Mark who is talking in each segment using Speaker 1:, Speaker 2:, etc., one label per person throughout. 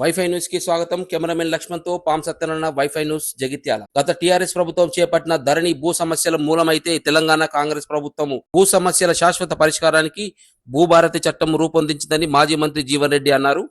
Speaker 1: Wifi న్యూస్కి స్వాగతం. Cameraman లక్ష్మణ్తో పాం సత్యనారాయణ వైఫై న్యూస్ జగిత్యాల. గత టీఆర్ఎస్ ప్రభుత్వం చేపట్టిన ధరణి భూ సమస్యల మూలమైతే తెలంగాణ కాంగ్రెస్ ప్రభుత్వము. భూ సమస్యల శాశ్వత పరిష్కారానికి భూభారతి చట్టం రూపొందించిందని మాజీ మంత్రి జీవన్ రెడ్డి అన్నారు.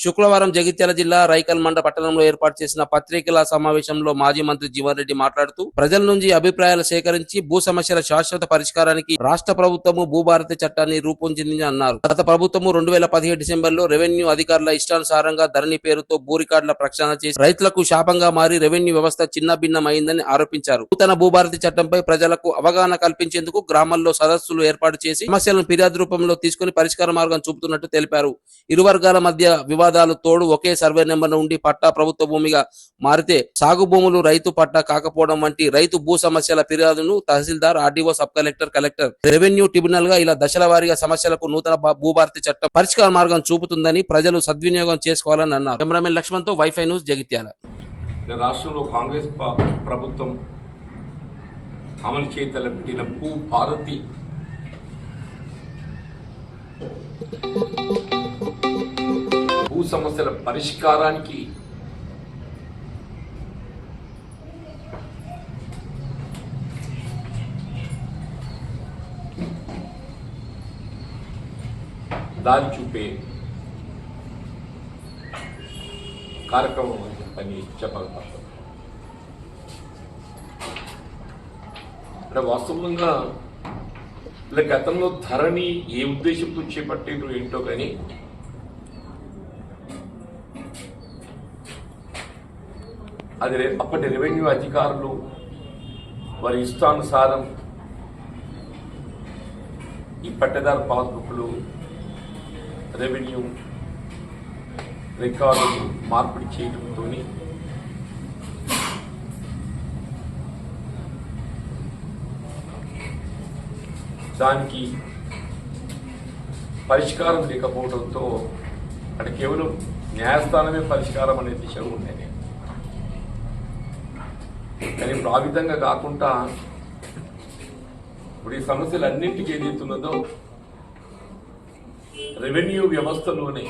Speaker 1: శుక్రవారం జగిత్యాల జిల్లా రైకల్ మండ పట్టణంలో ఏర్పాటు చేసిన పత్రికల సమావేశంలో మాజీ మంత్రి జీవన్ రెడ్డి మాట్లాడుతూ ప్రజల నుంచి అభిప్రాయాలు సేకరించి భూ సమస్యల శాశ్వత పరిష్కారానికి రాష్ట్ర ప్రభుత్వము భూభారతి చట్టాన్ని రూపొందించిందని అన్నారు. గత ప్రభుత్వము రెండు వేల పదిహేడు డిసెంబర్లో రెవెన్యూ అధికారుల ఇష్టానుసారంగా ధరణి పేరుతో భూ రికార్డుల ప్రక్షాళన చేసి రైతులకు శాపంగా మారి రెవెన్యూ వ్యవస్థ చిన్నభిన్నమైందని ఆరోపించారు. నూతన భూభారతి చట్టంపై ప్రజలకు అవగాహన కల్పించేందుకు గ్రామాల్లో సదస్సులు ఏర్పాటు చేసి సమస్యలను ఫిర్యాదు రూపంలో తీసుకుని పరిష్కార మార్గం చూపుతున్నట్టు తెలిపారు. ఇరు వర్గాల మధ్య వివాదాలు తోడు ఒకే సర్వే నెంబర్ నుండి పట్టా ప్రభుత్వ భూమిగా మారితే సాగు భూములు రైతు పట్టా కాకపోవడం వంటి రైతు భూ సమస్యల ఫిర్యాదును tahsildar RDO sub collector collector revenue ట్రిబ్యునల్గా ఇలా దశల వారీగా సమస్యలకు నూతన భూభారతి చట్టం పరిష్కార మార్గం చూపుతుందని ప్రజలు సద్వినియోగం చేసుకోవాలని అన్నారు. కెమెరామెన్ లక్ష్మణ్తో వైఫై న్యూస్ జగిత్యాల.
Speaker 2: రాష్ట్రంలో కాంగ్రెస్ ప్రభుత్వం అమలు చేయతలపెట్టిన భూ భారతి భూ సమస్యల పరిష్కారానికి దారి చూపే కార్యక్రమం అని చెప్పని చెప్పగలుగుతాం. అంటే వాస్తవంగా ఇలా గతంలో ధరని ఏ ఉద్దేశంతో చేపట్టిండ్రు ఏంటో కానీ అది అప్పటి రెవెన్యూ అధికారులు వారి ఇష్టానుసారం ఈ పట్టదారు పాస్బుక్లు రెవెన్యూ రికార్డులు మార్పిడి చేయడంతో దానికి పరిష్కారం లేకపోవడంతో అక్కడ కేవలం న్యాయస్థానమే పరిష్కారం అనే దిశలో ఉండేది. కానీ ఇప్పుడు ఆ విధంగా కాకుండా ఇప్పుడు ఈ సమస్యలు అన్నింటికీ ఏదైతున్నదో రెవెన్యూ వ్యవస్థలోనే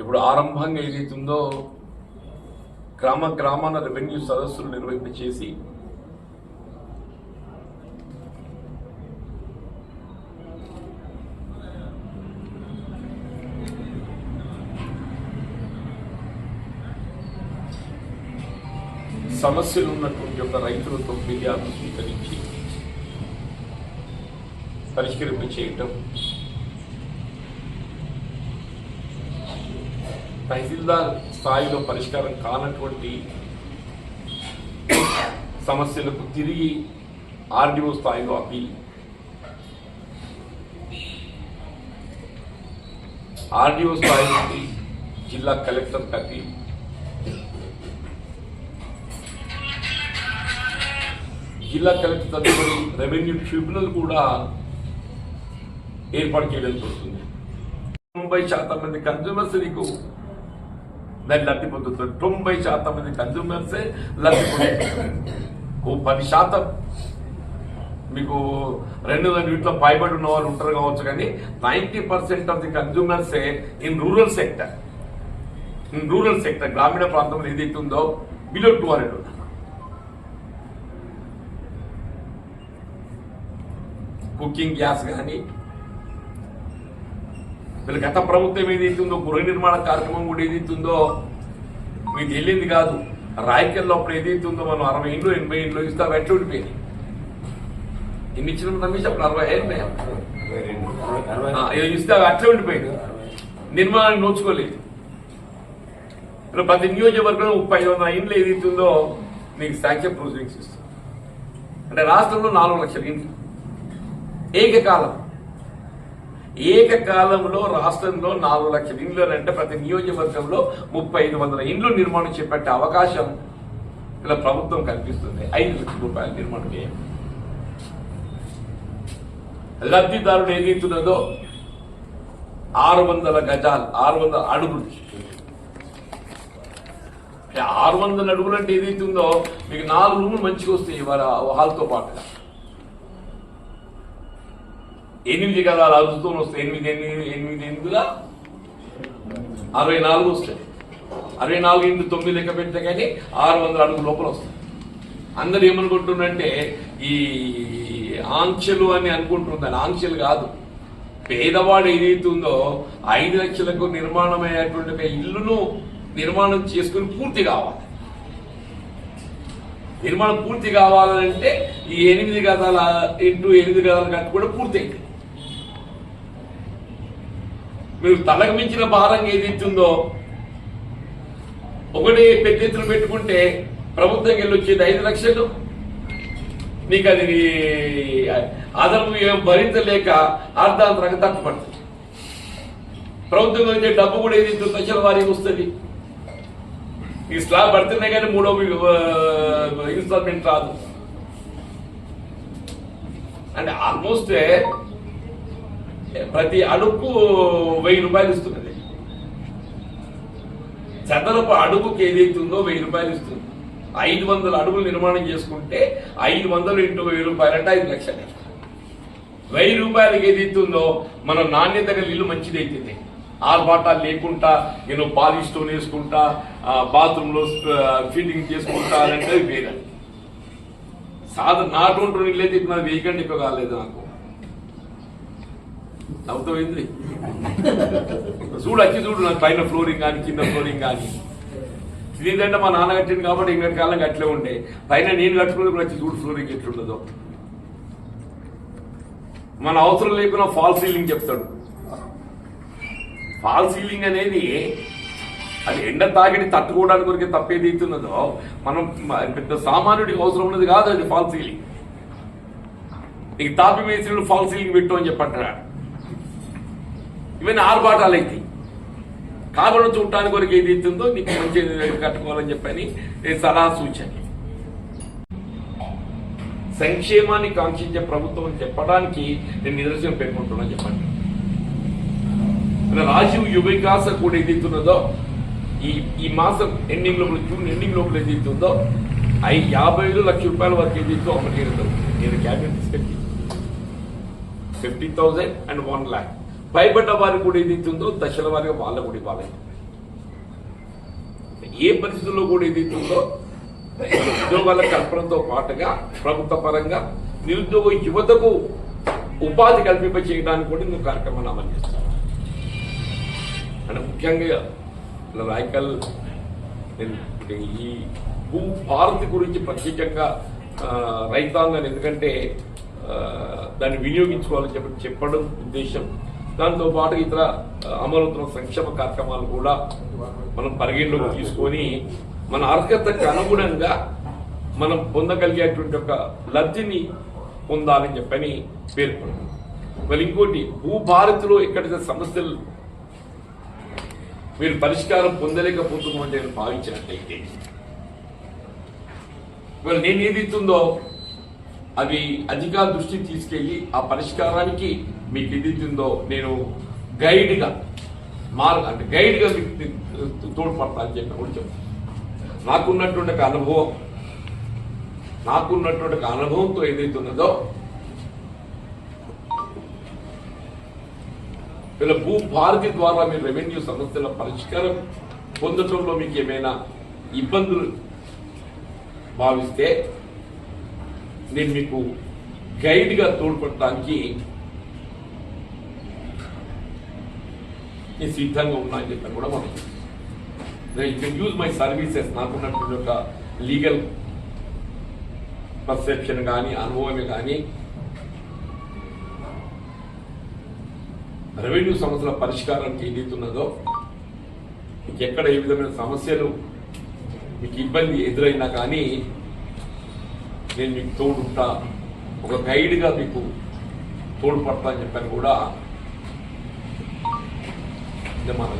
Speaker 2: ఇప్పుడు ఆరంభంగా ఏదైతుందో గ్రామ గ్రామాన రెవెన్యూ సదస్సులు నిర్వహింప చేసి సమస్యలు ఉన్నటువంటి ఒక రైతులతో ఫిర్యాదు స్వీకరించి పరిష్కరింప చేయటం. తహసీల్దార్ స్థాయిలో పరిష్కారం కానటువంటి సమస్యలకు తిరిగి ఆర్డీఓ స్థాయిలో అప్పీల్ ఆర్డీఓ స్థాయి నుండి జిల్లా కలెక్టర్కి అప్పీల్ జిల్లా కలెక్టర్ తదుపరి రెవెన్యూ ట్రిబ్యునల్ కూడా ఏర్పాటు చేయడం జరుగుతుంది. తొంభై శాతం మంది కన్జ్యూమర్స్ నీకు దాన్ని లబ్ధి పొందుతుంది తొంభై శాతం మంది కన్జ్యూమర్సే లబ్ధి పొందుతారు ఓ పది శాతం. మీకు రెండు వందల వీటిలో పైబడి ఉన్న వాళ్ళు ఉంటారు కావచ్చు కానీ ninety percent of the కన్జ్యూమర్సే in rural sector. In rural sector గ్రామీణ ప్రాంతంలో ఏదైతే ఉందో below two hundred cooking gas కానీ వీళ్ళ గత ప్రభుత్వం ఏదైతే ఉందో గృహ నిర్మాణ కార్యక్రమం కూడా ఏదైతే ఉందో మీకు తెలియదు కాదు. రాయకల్లో అప్పుడు ఏదైతే ఉందో మనం అరవై ఇంట్లో ఎనభై ఇంట్లో ఇస్తే అవి ఎట్లా ఉండిపోయింది ఇన్ని ఇచ్చిన నమ్మేసి అప్పుడు అరవై ఏళ్ళు ఇస్తే అవి అట్లా ఉండిపోయింది నిర్మాణాన్ని నోచుకోలేదు. ఇప్పుడు ప్రతి నియోజకవర్గంలో ముప్పై ఐదు వందల ఇండ్లు ఏదైతే ఉందో మీకు శాంక్షన్ ప్రొసీడింగ్స్ ఇస్తుంది అంటే రాష్ట్రంలో నాలుగు లక్షల ఇండ్లు. ఏకకాలం. ఏకకాలంలో రాష్ట్రంలో నాలుగు లక్షల ఇండ్లు అంటే ప్రతి నియోజకవర్గంలో ముప్పై ఐదు వందల ఇండ్లు నిర్మాణం చేపట్టే అవకాశం ఇలా ప్రభుత్వం కల్పిస్తుంది. ఐదు లక్షల రూపాయల నిర్మాణం చేయం లబ్ధిదారుడు ఏదైతున్నదో ఆరు వందల గజాలు ఆరు వందల అడుగులు. ఆరు వందల అడుగులు అంటే ఏదైతుందో మీకు నాలుగు రూములు మంచిగా వస్తాయి వాళ్ళ హాల్తో పాటుగా. ఎనిమిది గదాలు అరుస్తూ వస్తాయి. ఎనిమిది ఎనిమిది ఎనిమిది ఎనిమిదిలా అరవై నాలుగు వస్తాయి. అరవై నాలుగు ఎనిమిది తొమ్మిది లెక్క పెడితే కానీ ఆరు వందల అడుగు లోపల వస్తాయి. అందరు ఏమనుకుంటున్నారంటే ఈ ఆంక్షలు అని అనుకుంటున్నారు. ఆంక్షలు కాదు. పేదవాడు ఏదైతే ఉందో ఐదు లక్షలకు నిర్మాణమయ్యేటువంటి ఒక ఇల్లును నిర్మాణం చేసుకుని పూర్తి కావాలి. నిర్మాణం పూర్తి కావాలంటే ఈ ఎనిమిది గదాల ఇంటూ ఎనిమిది గదాల కట్టు కూడా పూర్తయింది. మీరు తలకు మించిన భారం ఏదిచ్చిందో ఒకటి పెద్ద ఎత్తున పెట్టుకుంటే ప్రభుత్వం వెళ్ళొచ్చేది ఐదు లక్షలు. నీకు అది అదనపు ఏం భరించలేక అర్ధాంతరంగా తట్టుపడుతుంది ప్రభుత్వం వచ్చే డబ్బు కూడా ఏది దశల వారికి వస్తుంది. ఈ స్లాబ్ పడుతున్నాయి కానీ మూడో ఇన్స్టాల్మెంట్ రాదు. అంటే ఆల్మోస్ట్ ప్రతి అడుగు వెయ్యి రూపాయలు ఇస్తున్నది. చదరపు అడుగుకి ఏదైతే ఉందో వెయ్యి రూపాయలు ఇస్తుంది. ఐదు వందల అడుగులు నిర్మాణం చేసుకుంటే ఐదు వందలు ఇంటూ వెయ్యి రూపాయలు అంటే ఐదు లక్షలు. వెయ్యి రూపాయలకి ఏదైతే ఉందో మన నాణ్యత గల ఇల్లు మంచిది అవుతుంది ఆర్భాటాలు లేకుండా నేను పాలిష్ స్టోన్ వేసుకుంటా బాత్రూంలో ఫిట్టింగ్ చేసుకుంటా అంటే వేరే. సాధ నాటువంటి ఇల్లు అయితే ఇప్పుడు నాకు వేయకండి ఎక్కువ కాలేదు నాకు. అవుతాయింది చూడు వచ్చి చూడు నాకు పైన ఫ్లోరింగ్ కానీ కింద ఫ్లోరింగ్ కానీ. ఇదేంటంటే మా నాన్న కట్టింది కాబట్టి ఇంకా కాలం అట్లే ఉండే. పైన నేను కట్టుకున్నప్పుడు వచ్చి చూడు ఫ్లోరింగ్ ఎట్లుండదో. మన అవసరం లేకుండా ఫాల్ సీలింగ్ చెప్తాడు. ఫాల్ సీలింగ్ అనేది అది ఎండ తాగిడి తట్టుకోవడానికి కొరికే తప్పేది అవుతున్నదో మనం పెద్ద సామాన్యుడికి అవసరం ఉన్నది కాదు అది ఫాల్ సీలింగ్ నీకు తాపి మేస్త్రులు ఫాల్ సీలింగ్ పెట్టు అని చెప్పంటారా? ఇవన్నీ ఆర్భాటాలు అయితే కాబట్టి చూడటానికి వరకు ఏది అవుతుందో నీకు మంచి కట్టుకోవాలని చెప్పని నేను సలహా సూచన. సంక్షేమాన్ని కాంక్షించే ప్రభుత్వం అని చెప్పడానికి నేను నిదర్శనం పెట్టుకుంటున్నాను చెప్పండి. రాజీవ్ యువ వికాస కూడా ఏదైతున్నదో ఈ ఈ మాసం ఎండింగ్ లోపల జూన్ ఎండింగ్ లోపల ఏదైతుందో ఐ యాభై ఐదు లక్ష రూపాయల వరకు ఏదైతే అమలు చేయడం నేను క్యాబినెట్ తీసుకెళ్ళి fifty thousand and one lakh. భయపడ్డ వారికి కూడా ఏదైతుందో దశల వారిగా వాళ్ళ కూడా ఇవ్వాలి ఏ పరిస్థితుల్లో కూడా ఏదైతుందో ఉద్యోగాల కల్పనతో పాటుగా ప్రభుత్వ పరంగా నిరుద్యోగ యువతకు ఉపాధి కల్పింప చేయడానికి కూడా ఇంకో కార్యక్రమాన్ని అమలు చేస్తాం అంటే ముఖ్యంగా రాయకల్ నేను ఈ భూ భారతి గురించి ప్రత్యేకంగా రైతాంగం ఎందుకంటే దాన్ని వినియోగించుకోవాలని చెప్పి చెప్పడం ఉద్దేశం దాంతో పాటు ఇతర అమలుతున్న సంక్షేమ కార్యక్రమాలు కూడా మనం పరిగణలోకి తీసుకొని మన అర్హతకు అనుగుణంగా మనం పొందగలిగేటువంటి ఒక లబ్ధిని పొందాలని చెప్పని పేర్కొన్నాం. మరి ఇంకోటి భూభారతిలో ఎక్కడైతే సమస్యలు మీరు పరిష్కారం పొందలేకపోతున్నామని నేను భావించినట్టయితే మరి నేను ఏది ఇస్తుందో అవి అధికార దృష్టికి తీసుకెళ్ళి ఆ పరిష్కారానికి మీకు ఏది నేను గైడ్గా మార్గ అంటే గైడ్గా మీకు తోడ్పడతా అని చెప్పి కూడా చెప్తాను. నాకున్నటువంటి ఒక అనుభవం. నాకున్నటువంటి ఒక అనుభవంతో ఏదైతే ఉన్నదో వీళ్ళ భూ భారతి ద్వారా మీరు రెవెన్యూ సమస్యల పరిష్కారం పొందడంలో మీకు ఏమైనా ఇబ్బందులు భావిస్తే నేను మీకు గైడ్గా తోడ్పడటానికి నేను సిద్ధంగా ఉన్నా అని చెప్పాను కూడా మనం. You can use my services నాకున్నటువంటి ఒక లీగల్ పర్సెప్షన్ కానీ అనుభవమే కానీ రెవెన్యూ సమస్యల పరిష్కారానికి ఏదైతున్నదో మీకు ఎక్కడ ఏ విధమైన సమస్యలు మీకు ఇబ్బంది ఎదురైనా కానీ నేను మీకు తోడుంటా. ఒక గైడ్గా మీకు తోడ్పడతా అని చెప్పాను కూడా. ఇది మనం